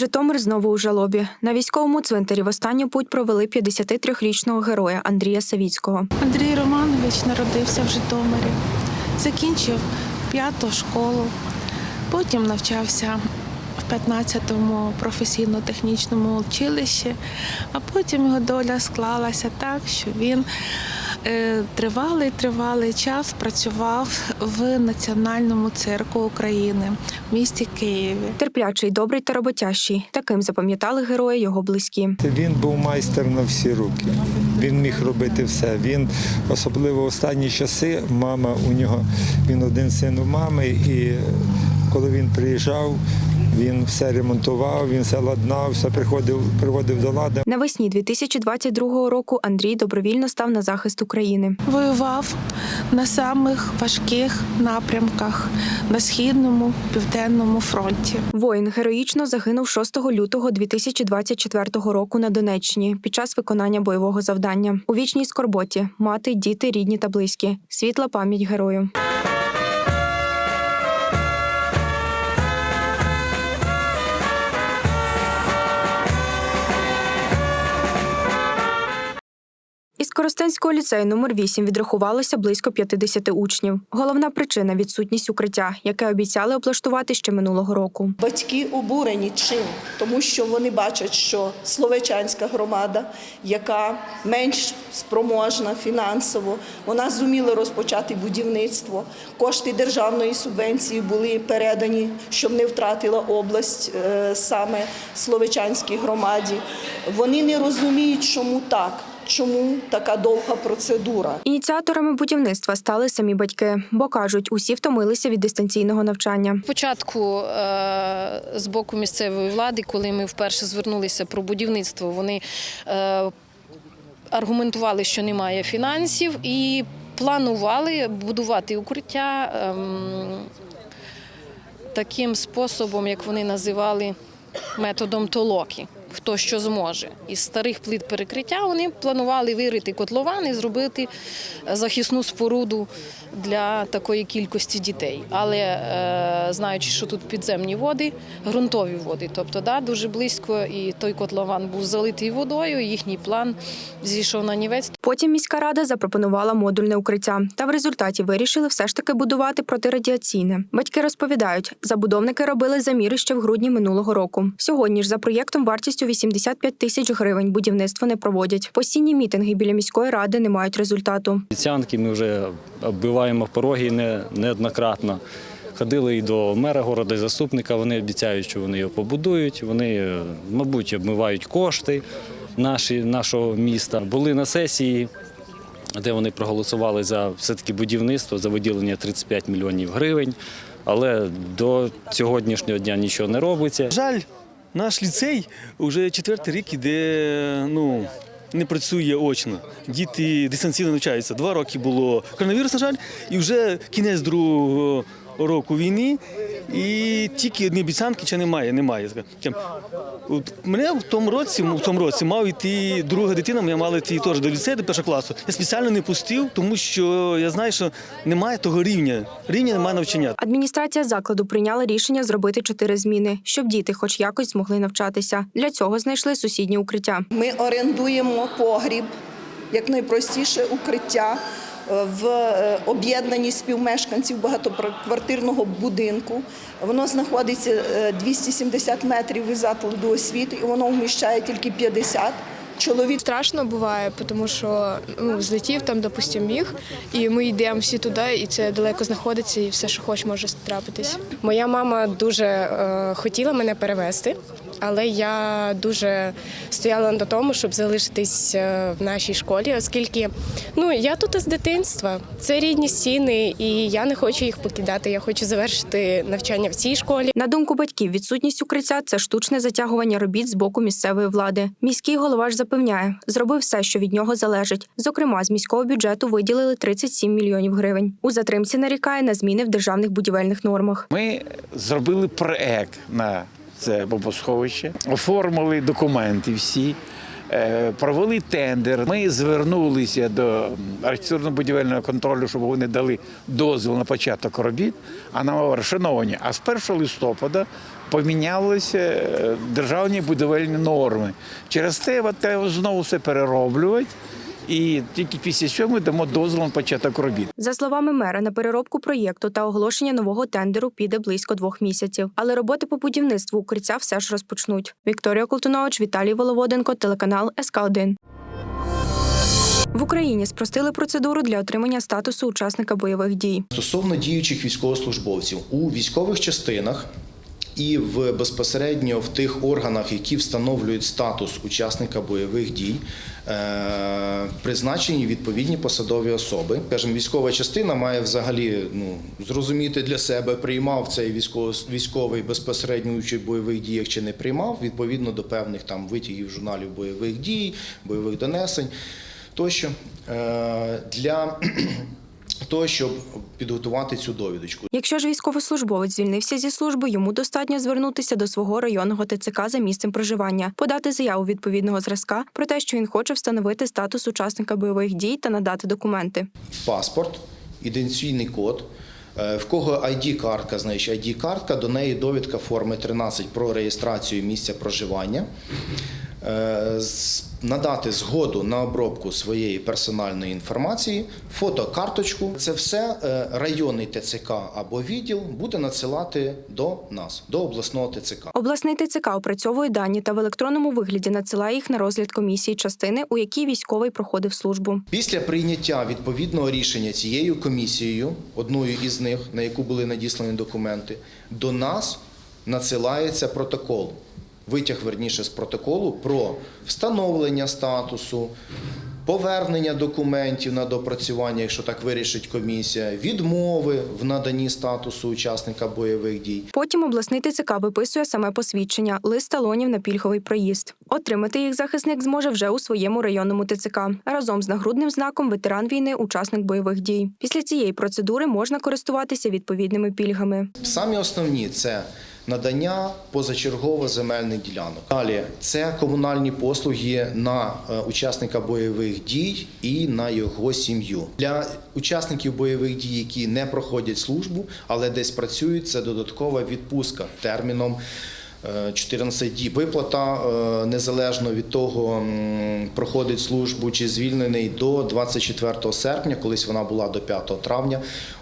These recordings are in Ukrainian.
Житомир знову у жалобі. На військовому цвинтарі в останню путь провели 53-річного героя Андрія Савіцького. Андрій Романович народився в Житомирі, закінчив п'яту школу, потім навчався в 15-му професійно-технічному училищі, а потім його доля склалася так, що він тривалий тривалий час працював в Національному цирку України в місті Києві. Терплячий, добрий та роботящий. Таким запам'ятали герої його близькі. Він був майстер на всі руки. Він міг робити все. Він, особливо в останні часи, мама у нього, він один син у мами, і коли він приїжджав, він все ремонтував, він все ладнав, все приходив, приводив до ладу. Навесні 2022 року Андрій добровільно став на захист України. Воював на самих важких напрямках на східному південному фронті. Воїн героїчно загинув 6 лютого 2024 року на Донеччині під час виконання бойового завдання. У вічній скорботі мати, діти, рідні та близькі. Світла пам'ять герою. Коростенського ліцею номер 8 відрахувалося близько 50 учнів. Головна причина відсутність укриття, яке обіцяли облаштувати ще минулого року. Батьки обурені чим? Тому що вони бачать, що словечанська громада, яка менш спроможна фінансово, вона зуміла розпочати будівництво. Кошти державної субвенції були передані, щоб не втратила область е, саме словечанській громаді. Вони не розуміють, чому так. Чому така довга процедура? Ініціаторами будівництва стали самі батьки, бо кажуть, усі втомилися від дистанційного навчання. Спочатку е, з боку місцевої влади, коли ми вперше звернулися про будівництво, вони е, аргументували, що немає фінансів, і планували будувати укриття ем, таким способом, як вони називали методом толоки. Хто що зможе. Із старих плит перекриття вони планували вирити котлован і зробити захисну споруду для такої кількості дітей. Але е, знаючи, що тут підземні води, ґрунтові води, тобто да, дуже близько, і той котлован був залитий водою, їхній план зійшов на нівець. Потім міська рада запропонувала модульне укриття, та в результаті вирішили все ж таки будувати протирадіаційне. Батьки розповідають, забудовники робили заміри ще в грудні минулого року. Сьогодні ж за проєктом вартістю 85 тисяч гривень будівництво не проводять. Постійні мітинги біля міської ради не мають результату. Обіцянки ми вже оббиваємо пороги не, неоднократно. Ходили і до мера города, і заступника. Вони обіцяють, що вони його побудують. Вони, е, мабуть, обмивають кошти наші, нашого міста. Були на сесії, де вони проголосували за все-таки будівництво, за виділення 35 мільйонів гривень. Але до сьогоднішнього дня нічого не робиться. Жаль, наш ліцей вже четвертий рік іде, ну. Не працює очно. Діти дистанційно навчаються. Два роки було коронавірус, на жаль, і вже кінець другого року війни. І тільки одні обіцянки чи немає. немає. Мене в тому році, в тому році мав йти друга дитина, моя мала йти теж до ліцею, до першого класу. Я спеціально не пустив, тому що я знаю, що немає того рівня. Рівня немає навчання. Адміністрація закладу прийняла рішення зробити чотири зміни, щоб діти хоч якось змогли навчатися. Для цього знайшли сусіднє укриття. Ми орендуємо погріб, як найпростіше укриття в е, об'єднанні співмешканців багатоквартирного будинку. Воно знаходиться е, 270 метрів від закладу освіти, і воно вміщає тільки 50 чоловік. Страшно буває, тому що ну, злетів там, допустим, міг, і ми йдемо всі туди, і це далеко знаходиться, і все, що хоч, може трапитись. Моя мама дуже е, хотіла мене перевезти, але я дуже стояла на тому, щоб залишитись е, в нашій школі, оскільки ну я тут з дитинства. Це рідні стіни, і я не хочу їх покидати. Я хочу завершити навчання в цій школі. На думку батьків, відсутність укриття це штучне затягування робіт з боку місцевої влади. Міський голова ж запевняє, зробив все, що від нього залежить. Зокрема, з міського бюджету виділили 37 мільйонів гривень. У затримці нарікає на зміни в державних будівельних нормах. Ми зробили проект на це бомбосховище, оформили документи всі. Е, Провели тендер. Ми звернулися до архітектурно-будівельного контролю, щоб вони дали дозвіл на початок робіт. А нам говорять, шановні, а з 1 листопада помінялися е, державні будівельні норми. Через те треба знову все перероблювати. І тільки після цього ми дамо дозвіл на початок робіт. За словами мера, на переробку проєкту та оголошення нового тендеру піде близько двох місяців. Але роботи по будівництву укриття все ж розпочнуть. Вікторія Колтунович, Віталій Воловоденко, телеканал СК 1 В Україні спростили процедуру для отримання статусу учасника бойових дій. Стосовно діючих військовослужбовців у військових частинах і в безпосередньо в тих органах, які встановлюють статус учасника бойових дій, е, призначені відповідні посадові особи. Скажімо, військова частина має взагалі ну, зрозуміти для себе, приймав цей військовий безпосередньо участь бойових діях чи не приймав, відповідно до певних там витягів журналів бойових дій, бойових донесень тощо. Е, Для того, щоб підготувати цю довідочку. Якщо ж військовослужбовець звільнився зі служби, йому достатньо звернутися до свого районного ТЦК за місцем проживання, подати заяву відповідного зразка про те, що він хоче встановити статус учасника бойових дій та надати документи. Паспорт, ідентифікаційний код. Е, В кого ID-картка, значить ID-картка, до неї довідка форми 13 про реєстрацію місця проживання. Е, Надати згоду на обробку своєї персональної інформації, фотокарточку. Це все е, районний ТЦК або відділ буде надсилати до нас, до обласного ТЦК. Обласний ТЦК опрацьовує дані та в електронному вигляді надсилає їх на розгляд комісії частини, у якій військовий проходив службу. Після прийняття відповідного рішення цією комісією, одною із них, на яку були надіслані документи, до нас надсилається протокол. Витяг верніше з протоколу про встановлення статусу, повернення документів на допрацювання, якщо так вирішить комісія, відмови в наданні статусу учасника бойових дій. Потім обласний ТЦК виписує саме посвідчення, лист талонів на пільговий проїзд. Отримати їх захисник зможе вже у своєму районному ТЦК разом з нагрудним знаком ветеран війни, учасник бойових дій. Після цієї процедури можна користуватися відповідними пільгами. Самі основні це надання позачергово земельних ділянок. Далі це комунальні послуги на е, учасника бойових дій і на його сім'ю. Для учасників бойових дій, які не проходять службу, але десь працюють, це додаткова відпустка терміном. е, 14 діб виплата е, незалежно від того, проходить службу чи звільнений до 24 серпня, колись вона була до 5 травня е,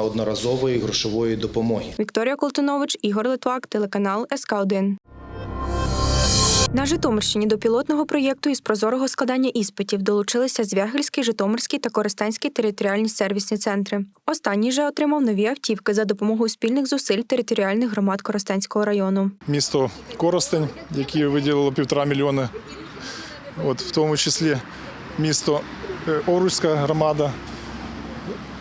одноразової грошової допомоги. Вікторія Колтунович, Ігор Литвак, телеканал СК 1 На Житомирщині до пілотного проєкту із прозорого складання іспитів долучилися Звягельський, Житомирський та Коростенський територіальні сервісні центри. Останній же отримав нові автівки за допомогою спільних зусиль територіальних громад Коростенського району. місто Коростень, яке виділило півтора мільйони. От, в тому числі місто е, Оруська громада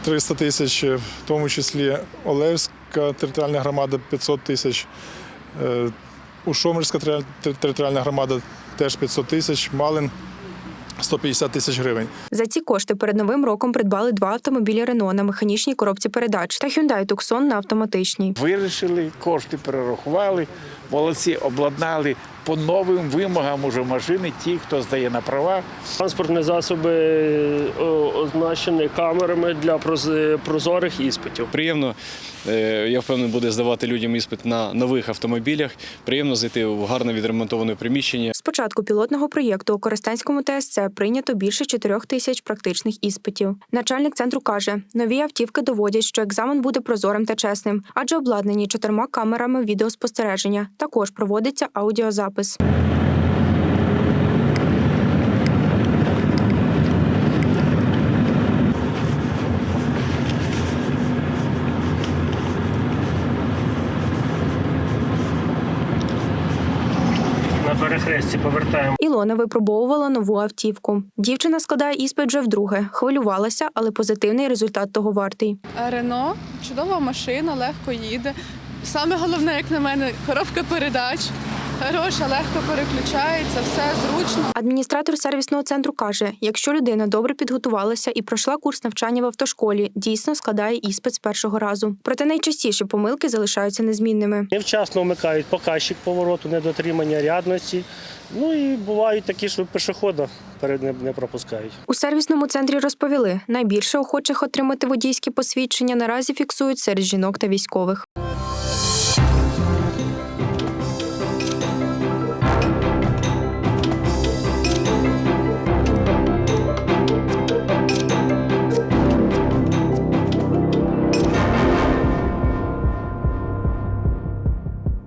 300 тисяч, в тому числі Олевська територіальна громада 500 тисяч, е, Ушомирська територіальна громада теж 500 тисяч, Малин 150 тисяч гривень. За ці кошти перед новим роком придбали два автомобілі Рено на механічній коробці передач та Hyundai Tucson на автоматичній. Вирішили, кошти перерахували, молодці обладнали по новим вимогам уже машини, ті, хто здає на права. Транспортні засоби означені камерами для проз- прозорих іспитів. Приємно, е, я впевнений, буде здавати людям іспит на нових автомобілях. Приємно зайти в гарно відремонтоване приміщення. З початку пілотного проєкту у Коростенському ТСЦ прийнято більше 4 тисяч практичних іспитів. Начальник центру каже, нові автівки доводять, що екзамен буде прозорим та чесним, адже обладнані чотирма камерами відеоспостереження. Також проводиться аудіозапис. На перехресті повертаємо. Ілона випробовувала нову автівку. Дівчина складає іспит вже вдруге. Хвилювалася, але позитивний результат того вартий. Рено чудова машина, легко їде. Саме головне, як на мене, коробка передач. Хороша, легко переключається, все зручно. Адміністратор сервісного центру каже: якщо людина добре підготувалася і пройшла курс навчання в автошколі, дійсно складає іспит з першого разу. Проте найчастіші помилки залишаються незмінними. Невчасно вмикають показчик повороту, недотримання рядності. Ну і бувають такі, що пішохода перед ним не пропускають. У сервісному центрі розповіли, найбільше охочих отримати водійські посвідчення наразі фіксують серед жінок та військових.